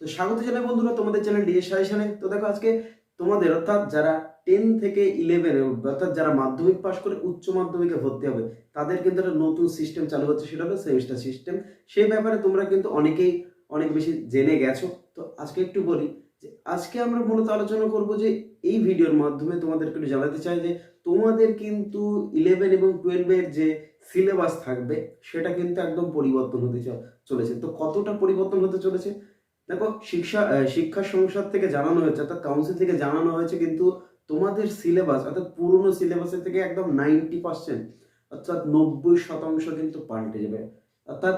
তো স্বাগত জানাই বন্ধুরা তোমাদের চ্যানেল ডিএস সাজেশনে তো দেখো আজকে তোমাদের অর্থাৎ যারা টেন থেকে ইলেভেন অর্থাৎ যারা মাধ্যমিক পাশ করে উচ্চ মাধ্যমিকে ভর্তি হবে, তাদের কিন্তু একটা নতুন সিস্টেম চালু হচ্ছে, সেটা হলো সেমিস্টার সিস্টেম সেই ব্যাপারে তোমরা কিন্তু অনেকেই অনেক বেশি জেনে গেছো। তো আজকে একটু বলি যে, আজকে আমরা মূলত আলোচনা করব যে, এই ভিডিওর মাধ্যমে তোমাদেরকে একটু জানাতে চাই যে, তোমাদের কিন্তু ইলেভেন এবং টুয়েলভের যে সিলেবাস থাকবে, সেটা কিন্তু একদম পরিবর্তন হতে চলেছে। তো কতটা পরিবর্তন হতে চলেছে? দেখো, শিক্ষা শিক্ষা সংসদ থেকে জানানো হয়েছে, অর্থাৎ কাউন্সিল থেকে জানানো হয়েছে কিন্তু তোমাদের সিলেবাস অর্থাৎ পুরনো সিলেবাসের থেকে একদম নাইনটি পার্সেন্ট অর্থাৎ নব্বই শতাংশ কিন্তু পাল্টে যাবে। অর্থাৎ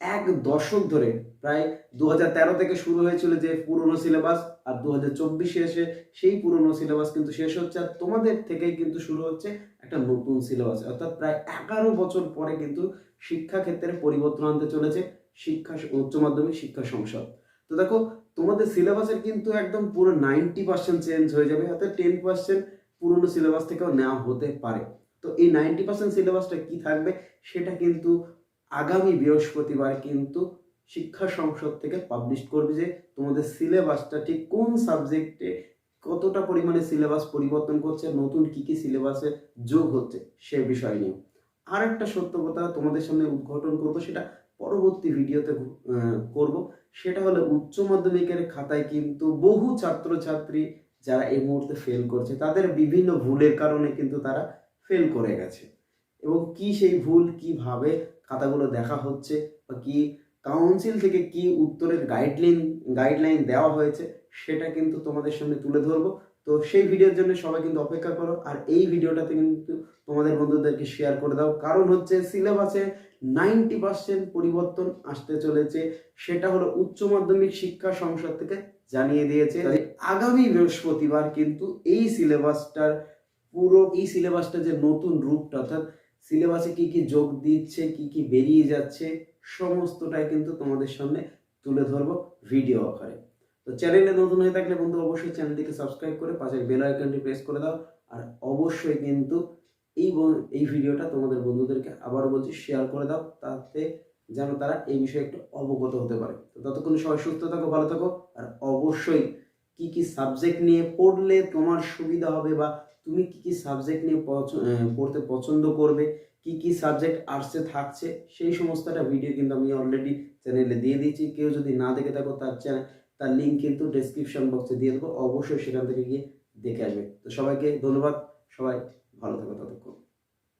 এক দশক ধরে প্রায় দু থেকে শুরু হয়েছিল যে পুরনো সিলেবাস আর দু হাজার এসে সেই পুরনো সিলেবাস কিন্তু শেষ হচ্ছে, আর তোমাদের থেকেই কিন্তু শুরু হচ্ছে একটা নতুন সিলেবাস অর্থাৎ প্রায় এগারো বছর পরে কিন্তু শিক্ষাক্ষেত্রে পরিবর্তন আনতে চলেছে শিক্ষা, উচ্চ মাধ্যমিক শিক্ষা সংসদ। তো দেখো, তোমাদের সিলেবাসের কিন্তু একদম পুরো নাইনটি পার্সেন্ট চেঞ্জ হয়ে যাবে, অর্থাৎ টেন পার্সেন্ট পুরনো সিলেবাস থেকেও নেওয়া হতে পারে। তো এই নাইনটি পার্সেন্ট সিলেবাসটা কি থাকবে? সেটা কিন্তু আগামী বৃহস্পতিবার কিন্তু শিক্ষা সংসদ থেকে পাবলিশ করবে যে তোমাদের সিলেবাসটা ঠিক কোন সাবজেক্টে কতটা পরিমাণে সিলেবাস পরিবর্তন করছে, নতুন কি কি সিলেবাসে যোগ হচ্ছে সে বিষয় নিয়ে। আর একটা সত্য কথা তোমাদের সামনে উদ্ঘাটন করব, সেটা পরবর্তী ভিডিওতে করব। সেটা হলো উচ্চ মাধ্যমিকের খাতায় কিন্তু বহু ছাত্রছাত্রী যারা এই মুহূর্তে ফেল করছে, তাদের বিভিন্ন ভুলের কারণে কিন্তু তারা ফেল করে গেছে। এবং কি সেই ভুল, কীভাবে খাতাগুলো দেখা হচ্ছে বা কি কাউন্সিল থেকে কি উত্তরের গাইডলাইন গাইডলাইন দেওয়া হয়েছে, সেটা কিন্তু তোমাদের সামনে তুলে ধরবো। তো সেই ভিডিওর জন্য সবাই কিন্তু অপেক্ষা করো, আর এই ভিডিওটাতে কিন্তু তোমাদের বন্ধুদেরকে শেয়ার করে দাও। কারণ হচ্ছে সিলেবাসে নাইনটি পার্সেন্ট পরিবর্তন আসতে চলেছে, সেটা হলো উচ্চ মাধ্যমিক শিক্ষা সংসদ থেকে জানিয়ে দিয়েছে। আগামী বৃহস্পতিবার কিন্তু এই সিলেবাসটার পুরো, এই সিলেবাসটা যে নতুন রূপটা, অর্থাৎ সিলেবাসে কি কি যোগ দিচ্ছে, কি কি বেরিয়ে যাচ্ছে, সমস্তটাই কিন্তু তোমাদের সামনে তুলে ধরবো ভিডিও আকারে। তো চ্যানেলে নতুন হয়ে থাকলে বন্ধু অবশ্যই চ্যানেলটিকে সাবস্ক্রাইব করে পাশের বেল আইকনটি প্রেস করে দাও। আর অবশ্যই কিন্তু এই এই ভিডিওটা তোমাদের বন্ধুদেরকে আবারও বলছি শেয়ার করে দাও, তাতে যেন তারা এই বিষয়ে একটু অবগত হতে পারে। তো ততক্ষণ সবাই সুস্থ থাকো, ভালো থাকো, আর অবশ্যই কি কি সাবজেক্ট নিয়ে পড়লে তোমার সুবিধা হবে বা তুমি কি কি সাবজেক্ট নিয়ে পড়তে পছন্দ করবে, কি কি সাবজেক্ট আর্টসে থাকছে, সেই সমস্তটা ভিডিও কিন্তু আমি অলরেডি চ্যানেলে দিয়ে দিয়েছি। কেউ যদি না দেখে থাকো তার চ্যানেল তার লিঙ্ক কিন্তু ডেসক্রিপশন বক্সে দিয়ে দেবো। অবশ্যই সেখান থেকে গিয়ে দেখে আসবে। তো সবাইকে ধন্যবাদ। সবাই ভালো থাকো, ততক্ষণ।